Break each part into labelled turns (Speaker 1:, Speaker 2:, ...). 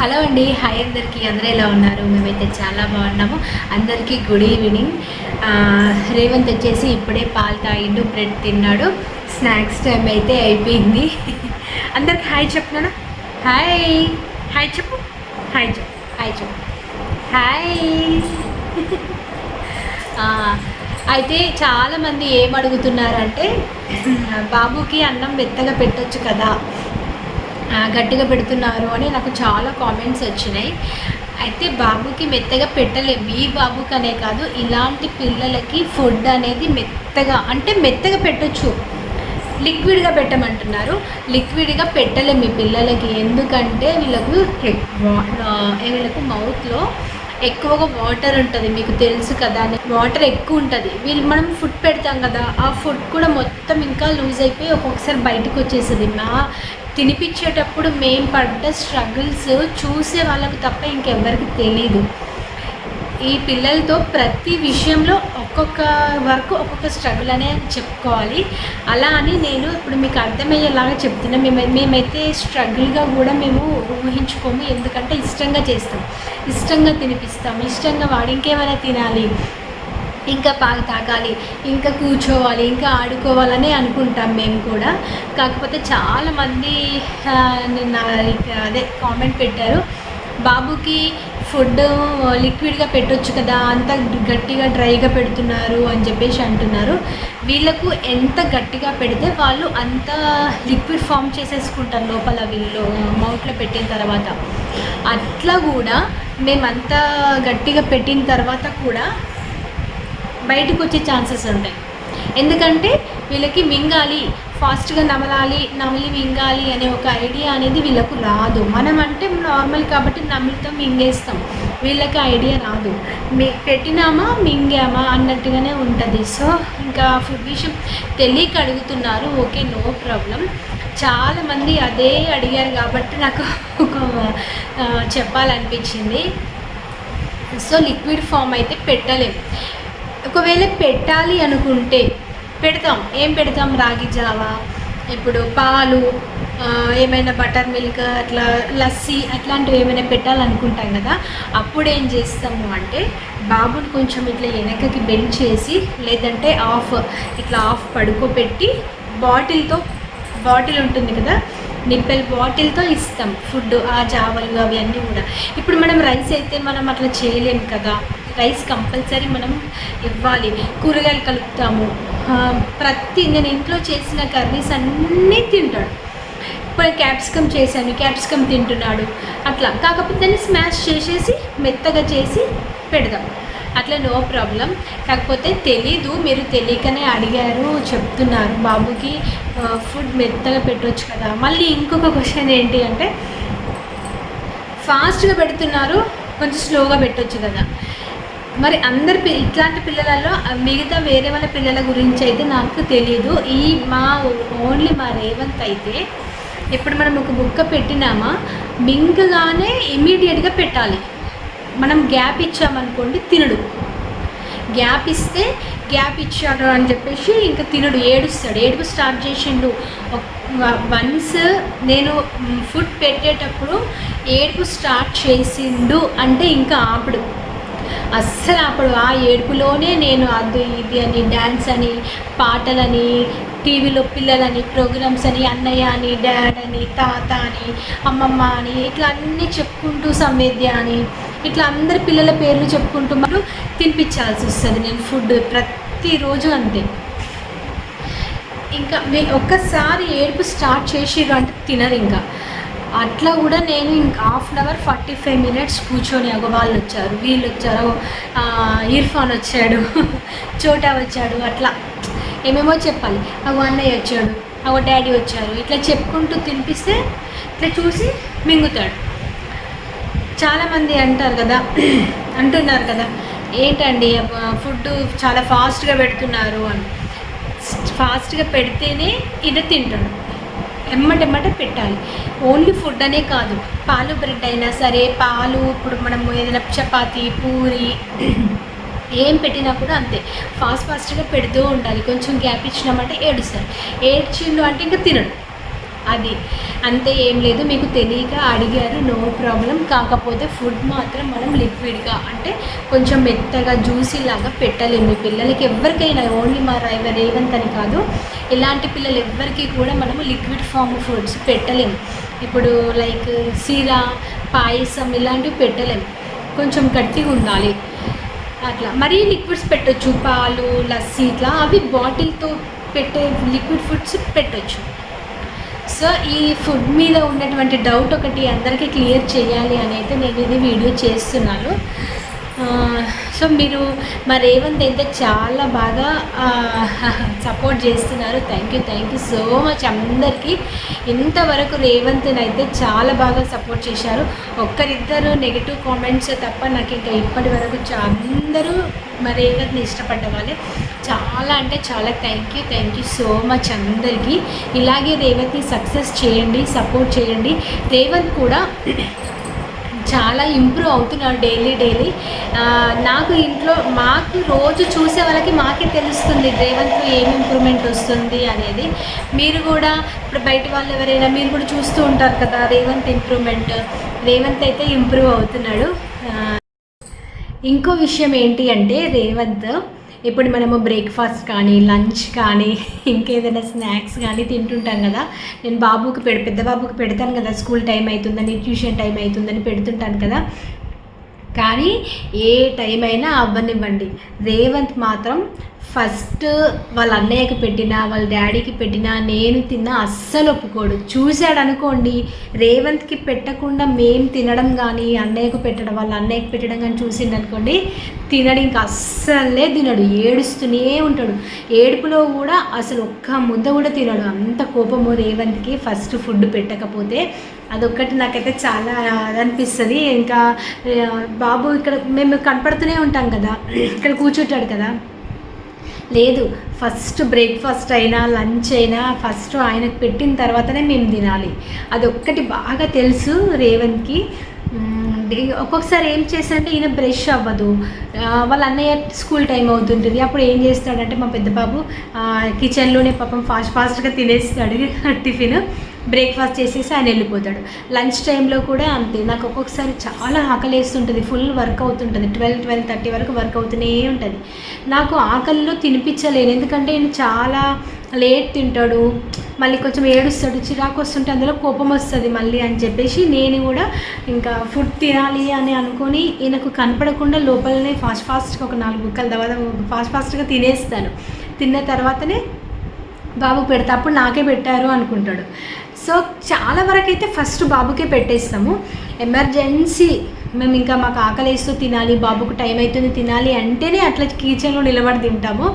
Speaker 1: Hello అండి. Hi అందరికీ. అందరూ ఎలా ఉన్నారు? మేమైతే చాలా బాగున్నాము. అందరికీ గుడ్ ఈవినింగ్. రేవంత్ వచ్చేసి ఇప్పుడే పాలు తాగిండు బ్రెడ్ తిన్నాడు. స్నాక్స్ టైం అయితే అయిపోయింది. అందరికి హాయ్ చెప్తున్నాను హాయ్. హాయ్ చెప్పు. హాయ్ చెప్పు. హాయ్ చెప్పు. హాయ్. అయితే చాలామంది ఏం అడుగుతున్నారంటే బాబుకి అన్నం మెత్తగా పెట్టొచ్చు కదా. గట్టిగా పెడుతున్నారు అని నాకు చాలా కామెంట్స్ వచ్చినాయి. అయితే బాబుకి మెత్తగా పెట్టలేము ఈ బాబుకి అనే కాదు ఇలాంటి పిల్లలకి ఫుడ్ అనేది మెత్తగా అంటే మెత్తగా పెట్టొచ్చు. లిక్విడ్గా పెట్టమంటున్నారు. లిక్విడ్గా పెట్టలేము మీ పిల్లలకి. ఎందుకంటే వీళ్ళకు వీళ్ళకు మౌత్లో ఎక్కువగా వాటర్ ఉంటుంది. మీకు తెలుసు కదా వాటర్ ఎక్కువ ఉంటుంది. వీళ్ళు మనం ఫుడ్ పెడతాం కదా ఆ ఫుడ్ కూడా మొత్తం ఇంకా లూజ్ అయిపోయి ఒక్కొక్కసారి బయటకు వచ్చేస్తుంది మా తినిపించేటప్పుడు మేము పడ్డ స్ట్రగుల్స్ చూసే వాళ్ళకు తప్ప ఇంకెవ్వరికి తెలీదు. ఈ పిల్లలతో ప్రతి విషయంలో ఒక్కొక్క వరకు ఒక్కొక్క స్ట్రగుల్ అనే చెప్పుకోవాలి. అలా అని నేను ఇప్పుడు మీకు అర్థమయ్యేలాగా చెప్తున్నా. మేము మేమైతే స్ట్రగుల్గా కూడా మేము ఊహించుకోము. ఎందుకంటే ఇష్టంగా చేస్తాం. ఇష్టంగా తినిపిస్తాం. ఇష్టంగా వాడు ఇంకేమైనా తినాలి. ఇంకా పాలు తాగాలి ఇంకా కూర్చోవాలి ఇంకా ఆడుకోవాలని అనుకుంటాం మేము కూడా. కాకపోతే చాలామంది నిన్న అదే కామెంట్ పెట్టారు బాబుకి ఫుడ్ లిక్విడ్గా పెట్టొచ్చు కదా అంత గట్టిగా డ్రైగా పెడుతున్నారు అని చెప్పేసి అంటున్నారు. వీళ్ళకు ఎంత గట్టిగా పెడితే వాళ్ళు అంత లిక్విడ్ ఫామ్ చేసేసుకుంటారు లోపల వీళ్ళు మౌట్లో పెట్టిన తర్వాత. అట్లా కూడా మేము అంత గట్టిగా పెట్టిన తర్వాత కూడా బయటకు వచ్చే ఛాన్సెస్ ఉంటాయి. ఎందుకంటే వీళ్ళకి మింగాలి ఫాస్ట్గా నమలాలి నమిలి మింగాలి అనే ఒక ఐడియా అనేది వీళ్ళకు రాదు. మనం అంటే నార్మల్ కాబట్టి నమిలితో మింగేస్తాం. వీళ్ళకి ఐడియా రాదు. మీ పెట్టినామా మింగామా అన్నట్టుగానే ఉంటుంది. సో ఇంకా ఫుడ్ విషయం తెలియక అడుగుతున్నారు. Okay no problem. చాలామంది అదే అడిగారు కాబట్టి నాకు ఒక చెప్పాలనిపించింది. సో లిక్విడ్ ఫామ్ అయితే పెట్టలేము ఒకవేళ పెట్టాలి అనుకుంటే పెడతాం. ఏం పెడతాం? రాగి జావా ఇప్పుడు పాలు ఏమైనా బటర్ మిల్క్ అట్లా లస్సీ అట్లాంటివి ఏమైనా పెట్టాలనుకుంటాం కదా అప్పుడు ఏం చేస్తాము అంటే బాబుని కొంచెం ఇట్లా వెనకకి బెండ్ చేసి లేదంటే ఆఫ్ ఇట్లా ఆఫ్ పడుకోబెట్టి బాటిల్తో బాటిల్ ఉంటుంది కదా నిప్పెల్ బాటిల్తో ఇస్తాం. ఫుడ్ ఆ జావలు అవి అన్నీ కూడా. ఇప్పుడు మనం రైస్ అయితే మనం అట్లా చేయలేము కదా. రైస్ కంపల్సరీ మనం ఇవ్వాలి. కూరగాయలు కలుపుతాము. ప్రతి నేను ఇంట్లో చేసిన కర్రీస్ అన్నీ తింటాడు. ఇప్పుడు క్యాప్సికమ్ చేశాను క్యాప్సికమ్ తింటున్నాడు. అట్లా. కాకపోతే స్మాష్ చేసేసి మెత్తగా చేసి పెడదాం. అట్లా నో ప్రాబ్లం కాకపోతే తెలీదు మీరు తెలియకనే అడిగారు చెప్తున్నారు. బాబుకి ఫుడ్ మెత్తగా పెట్టవచ్చు కదా. మళ్ళీ ఇంకొక క్వశ్చన్ ఏంటి అంటే ఫాస్ట్గా పెడుతున్నారు కొంచెం స్లోగా పెట్టవచ్చు కదా. మరి అందరి ఇట్లాంటి పిల్లలలో మిగతా వేరే వాళ్ళ పిల్లల గురించి అయితే నాకు తెలియదు ఈ మా ఓన్లీ మా రేవంత్ అయితే ఇప్పుడు మనం ఒక బుక్క పెట్టినామా మింగగానే ఇమీడియట్గా పెట్టాలి. మనం గ్యాప్ ఇచ్చామనుకోండి తినడు. గ్యాప్ ఇస్తే గ్యాప్ ఇచ్చాడు అని చెప్పేసి ఇంకా తినడు ఏడుస్తాడు. ఏడుపు స్టార్ట్ చేసిండు. వన్స్ నేను ఫుడ్ పెట్టేటప్పుడు ఏడుపు స్టార్ట్ చేసిండు అంటే ఇంకా ఆపడు. అస్సలు అప్పుడు ఆ ఏడుపులోనే నేను అది ఇది అని డ్యాన్స్ అని పాటలని టీవీలో పిల్లలని ప్రోగ్రామ్స్ అని అన్నయ్య అని డాడ్ అని తాత అని అమ్మమ్మ అని ఇట్లా అన్నీ చెప్పుకుంటూ సంవేద్య అని ఇట్లా అందరి పిల్లల పేర్లు చెప్పుకుంటూ మాకు తినిపించాల్సి వస్తుంది నేను ఫుడ్ ప్రతిరోజు అంతే. ఇంకా ఒక్కసారి ఏడుపు స్టార్ట్ చేసిర్రు అంటే తినరు ఇంకా. అట్లా కూడా నేను ఇంకా half an hour forty five minutes కూర్చొని ఒక వాళ్ళు వచ్చారు. వీళ్ళు వచ్చారు ఇర్ఫాన్ వచ్చాడు చోటా వచ్చాడు అట్లా. ఏమేమో చెప్పాలి. ఒక అన్నయ్య వచ్చాడు ఒక డాడీ వచ్చారు. ఇట్లా చెప్పుకుంటూ తినిపిస్తే ఇట్లా చూసి మింగుతాడు. చాలామంది అంటారు కదా అంటున్నారు కదా ఏంటండి ఫుడ్ చాలా ఫాస్ట్గా పెడుతున్నారు అని. ఫాస్ట్గా పెడితేనే ఇది తింటాడు. ఎమ్మటెమ్మట పెట్టాలి. ఓన్లీ ఫుడ్ అనే కాదు. పాలు బ్రెడ్ అయినా సరే పాలు ఇప్పుడు మనం ఏదైనా చపాతి పూరి ఏం పెట్టినా కూడా అంతే. ఫాస్ట్ ఫాస్ట్గా పెడుతూ ఉండాలి. కొంచెం గ్యాప్ ఇచ్చినామంటే ఏడుస్తారు. ఏడ్చిండు అంటే ఇంకా తినడు అది. అంతే ఏం లేదు. మీకు తెలియక అడిగారు. No problem. కాకపోతే ఫుడ్ మాత్రం మనం లిక్విడ్గా అంటే కొంచెం మెత్తగా జ్యూసీ లాగా పెట్టలేము పిల్లలకి ఎవరికైనా ఓన్లీ మా రైవర్ రేవంత్ అని కాదు ఇలాంటి పిల్లలు ఎవ్వరికీ కూడా మనము లిక్విడ్ ఫామ్ ఫుడ్స్ పెట్టలేము ఇప్పుడు లైక్ సీరా పాయసం ఇలాంటివి పెట్టలేము కొంచెం గట్టిగా ఉండాలి. అట్లా. మరీ లిక్విడ్స్ పెట్టచ్చు. పాలు లస్సీ ఇట్లా అవి బాటిల్తో పెట్టే లిక్విడ్ ఫుడ్స్ పెట్టొచ్చు. సో ఈ ఫుడ్ మీద ఉన్నటువంటి డౌట్ ఒకటి అందరికీ క్లియర్ చేయాలి అని అయితే నేను ఇది వీడియో చేస్తున్నాను. సో మీరు మా రేవంత్ అయితే చాలా బాగా సపోర్ట్ చేస్తున్నారు. Thank you thank you so much అందరికీ. ఇంతవరకు రేవంత్ని అయితే చాలా బాగా సపోర్ట్ చేశారు. ఒక్కరిద్దరు నెగిటివ్ కామెంట్స్ తప్ప నాకు ఇంకా ఇప్పటి వరకు అందరూ మా రేవంత్ని ఇష్టపడ్డ వాళ్ళే. చాలా అంటే చాలా thank you thank you so much అందరికీ. ఇలాగే రేవంత్ని సక్సెస్ చేయండి సపోర్ట్ చేయండి. రేవంత్ కూడా చాలా ఇంప్రూవ్ అవుతున్నాడు డైలీ డైలీ నాకు ఇంట్లో మాకు రోజు చూసే వాళ్ళకి మాకే తెలుస్తుంది రేవంత్లో ఏం ఇంప్రూవ్మెంట్ వస్తుంది అనేది. మీరు కూడా ఇప్పుడు బయట వాళ్ళు ఎవరైనా మీరు కూడా చూస్తూ ఉంటారు కదా రేవంత్ ఇంప్రూవ్మెంట్ రేవంత్ అయితే ఇంప్రూవ్ అవుతున్నాడు. ఇంకో విషయం ఏంటి అంటే రేవంత్ ఇప్పుడు మనము బ్రేక్ఫాస్ట్ కానీ లంచ్ కానీ ఇంకేదైనా స్నాక్స్ కానీ తింటుంటాం కదా. నేను బాబుకి పెడ పెద్ద బాబుకి పెడతాను కదా స్కూల్ టైం అవుతుందని ట్యూషన్ టైం అవుతుందని పెడుతుంటాను కదా. కానీ ఏ టైం అయినా అవ్వనివ్వండి. రేవంత్ మాత్రం ఫస్ట్ వాళ్ళ అన్నయ్యకి పెట్టినా వాళ్ళ డాడీకి పెట్టినా నేను తిన్నా అస్సలు ఒప్పుకోడు. చూశాడు అనుకోండి రేవంత్కి పెట్టకుండా మేము తినడం కానీ అన్నయ్యకు పెట్టడం వాళ్ళ అన్నయ్యకి పెట్టడం కానీ చూసిండు అనుకోండి తినడు ఇంకా అస్సలే తినడు ఏడుస్తూనే ఉంటాడు. ఏడుపులో కూడా అసలు ఒక్క ముద్ద కూడా తినడు. అంత కోపము రేవంత్కి ఫస్ట్ ఫుడ్ పెట్టకపోతే అదొక్కటి నాకైతే చాలా అనిపిస్తుంది. ఇంకా బాబు ఇక్కడ మేము కనపడుతూనే ఉంటాం కదా ఇక్కడ కూర్చుంటాడు కదా. లేదు ఫస్ట్ బ్రేక్ఫాస్ట్ అయినా లంచ్ అయినా ఫస్ట్ ఆయనకు పెట్టిన తర్వాతనే మేము తినాలి. అదొక్కటి బాగా తెలుసు రేవంత్కి. ఒక్కొక్కసారి ఏం చేస్తాడంటే ఈయన బ్రష్ అవ్వదు. వాళ్ళ అన్నయ్య స్కూల్ టైం అవుతుంటుంది. అప్పుడు ఏం చేస్తాడంటే మా పెద్ద బాబు కిచెన్లోనే పాపం ఫాస్ట్ ఫాస్ట్గా తినేస్తాడు. టిఫిన్ బ్రేక్ఫాస్ట్ చేసేసి ఆయన వెళ్ళిపోతాడు. లంచ్ టైంలో కూడా అంతే. నాకు ఒక్కొక్కసారి చాలా ఆకలి వేస్తుంటుంది ఫుల్ వర్క్ అవుతుంటుంది. ట్వెల్వ్ ట్వెల్వ్ థర్టీ వరకు వర్క్ అవుతూనే ఉంటుంది. నాకు ఆకలిలో తినిపించలేను. ఎందుకంటే ఈయన చాలా లేట్ తింటాడు మళ్ళీ కొంచెం ఏడుస్తాడు చిరాకు వస్తుంటే అందులో కోపం వస్తుంది మళ్ళీ అని చెప్పేసి నేను కూడా ఇంకా ఫుడ్ తినాలి అని అనుకొని ఈయనకు కనపడకుండా లోపలనే ఫాస్ట్ ఫాస్ట్గా ఒక నాలుగు ముక్కలు తర్వాత ఫాస్ట్ ఫాస్ట్గా తినేస్తాను. తిన్న తర్వాతనే బాబు పెడతా అప్పుడు నాకే పెట్టారు అనుకుంటాడు. సో చాలా వరకు అయితే ఫస్ట్ బాబుకే పెట్టేస్తాము. ఎమర్జెన్సీ మేము ఇంకా మాకు ఆకలేస్తూ తినాలి బాబుకు టైం అవుతుంది తినాలి అంటేనే అట్లా కిచెన్లో నిలబడి తింటాము.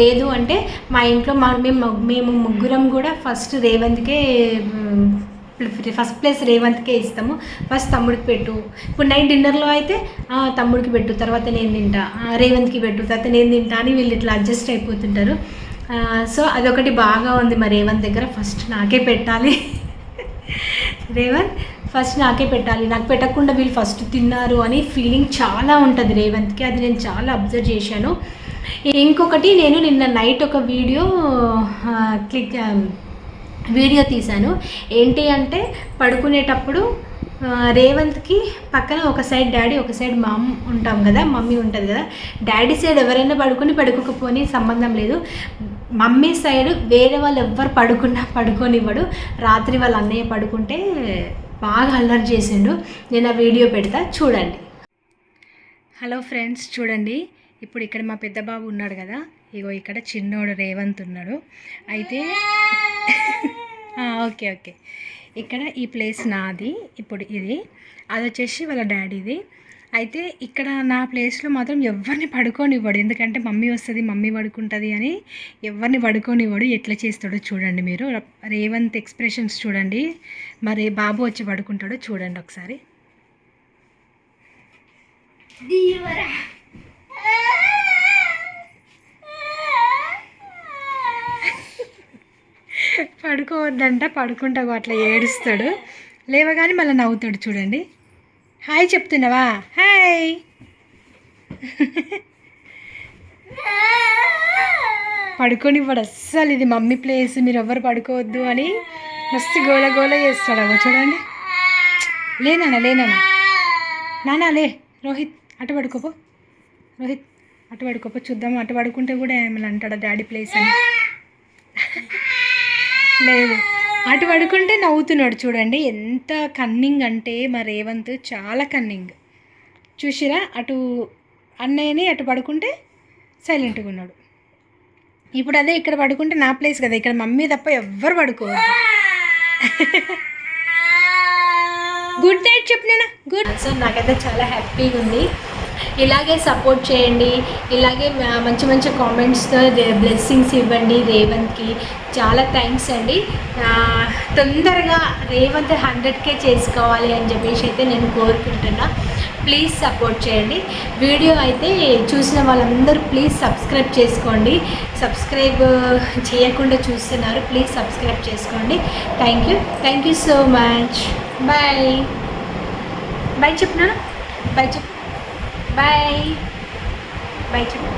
Speaker 1: లేదు అంటే మా ఇంట్లో మా మేము మేము ముగ్గురం కూడా ఫస్ట్ రేవంత్కే ఫస్ట్ ప్లేస్ రేవంత్కే ఇస్తాము. ఫస్ట్ తమ్ముడికి పెట్టు. ఇప్పుడు నైట్ డిన్నర్లో అయితే తమ్ముడికి పెట్టు తర్వాత నేను తింటా. రేవంత్కి పెట్టు తర్వాత నేను తింటా అని వీళ్ళు ఇట్లా అడ్జస్ట్ అయిపోతుంటారు. సో అదొకటి బాగా ఉంది మా రేవంత్ దగ్గర. ఫస్ట్ నాకే పెట్టాలి. రేవంత్ ఫస్ట్ నాకే పెట్టాలి. నాకు పెట్టకుండా వీళ్ళు ఫస్ట్ తిన్నారు అని ఫీలింగ్ చాలా ఉంటుంది రేవంత్కి. అది నేను చాలా అబ్జర్వ్ చేశాను. ఇంకొకటి నేను నిన్న నైట్ ఒక వీడియో క్లిక్ వీడియో తీశాను. ఏంటి అంటే పడుకునేటప్పుడు రేవంత్కి పక్కన ఒక సైడ్ డాడీ ఒక సైడ్ మామ్ ఉంటాం కదా మమ్మీ ఉంటుంది కదా డాడీ సైడ్ ఎవరైనా పడుకొని పడుకోకపోని సంబంధం లేదు. మమ్మీ సైడ్ వేరే వాళ్ళు ఎవ్వరు పడుకున్నా పడుకోనివ్వడు. రాత్రి వాళ్ళ అన్నయ్య పడుకుంటే బాగా అల్లరి చేసిండు. నేను ఆ వీడియో పెడతా చూడండి. హలో ఫ్రెండ్స్ చూడండి. ఇప్పుడు ఇక్కడ మా పెద్ద బాబు ఉన్నాడు కదా ఇగో ఇక్కడ చిన్నోడు రేవంత్ ఉన్నాడు. అయితే ఓకే ఓకే. ఇక్కడ ఈ ప్లేస్ నాది ఇప్పుడు ఇది. అది వచ్చేసి వాళ్ళ డాడీది. అయితే ఇక్కడ నా ప్లేస్లో మాత్రం ఎవరిని పడుకోనివ్వడు. ఎందుకంటే మమ్మీ వస్తుంది మమ్మీ పడుకుంటుంది అని ఎవరిని పడుకోనివ్వడు. ఎట్లా చేస్తాడో చూడండి మీరు. రేవంత్ ఎక్స్ప్రెషన్స్ చూడండి. మరి బాబు వచ్చి పడుకుంటాడో చూడండి ఒకసారి. పడుకోవద్దంట పడుకుంటావు అట్లా ఏడుస్తాడు. లేవగానే మళ్ళీ నవ్వుతాడు చూడండి. హాయ్ చెప్తున్నావా? హాయ్. పడుకొని ఇవ్వడు అస్సలు ఇది మమ్మీ ప్లేస్ మీరు ఎవ్వరు పడుకోవద్దు అని మస్తు గోల గోల చేస్తాడు అగో చూడండి. లేనా లేనా నానా లే రోహిత్ అటు పడుకోపో. రోహిత్ అటు పడుకోపో చూద్దాం. అటు పడుకుంటే కూడా ఏమైనా అంటాడా డాడీ ప్లేస్ అని? లేదు. అటు పడుకుంటే నవ్వుతున్నాడు చూడండి. ఎంత కన్నింగ్ అంటే మా రేవంత్ చాలా కన్నింగ్. చూసిరా? అటు అన్నయ్యని అటు పడుకుంటే సైలెంట్గా ఉన్నాడు. ఇప్పుడు అదే ఇక్కడ పడుకుంటే నా ప్లేస్ కదా. ఇక్కడ మమ్మీ తప్ప ఎవ్వరు పడుకోవద్దు గుడ్ నైట్ చెప్పినా గుడ్ సో నాకైతే చాలా హ్యాపీగా ఉంది. ఇలాగే సపోర్ట్ చేయండి. ఇలాగే మంచి మంచి కామెంట్స్తో బ్లెస్సింగ్స్ ఇవ్వండి రేవంత్కి. చాలా థ్యాంక్స్ అండి. తొందరగా రేవంత్ హండ్రెడ్కే చేసుకోవాలి అని చెప్పేసి అయితే నేను కోరుకుంటున్నా. ప్లీజ్ సపోర్ట్ చేయండి. వీడియో అయితే చూసిన వాళ్ళందరూ ప్లీజ్ సబ్స్క్రైబ్ చేసుకోండి. సబ్స్క్రైబ్ చేయకుండా చూస్తున్నారు ప్లీజ్ సబ్స్క్రైబ్ చేసుకోండి. Thank you thank you so much bye bye చెప్పినా బాయ్ చెప్పు బాయ్ బాయ్ చెప్పు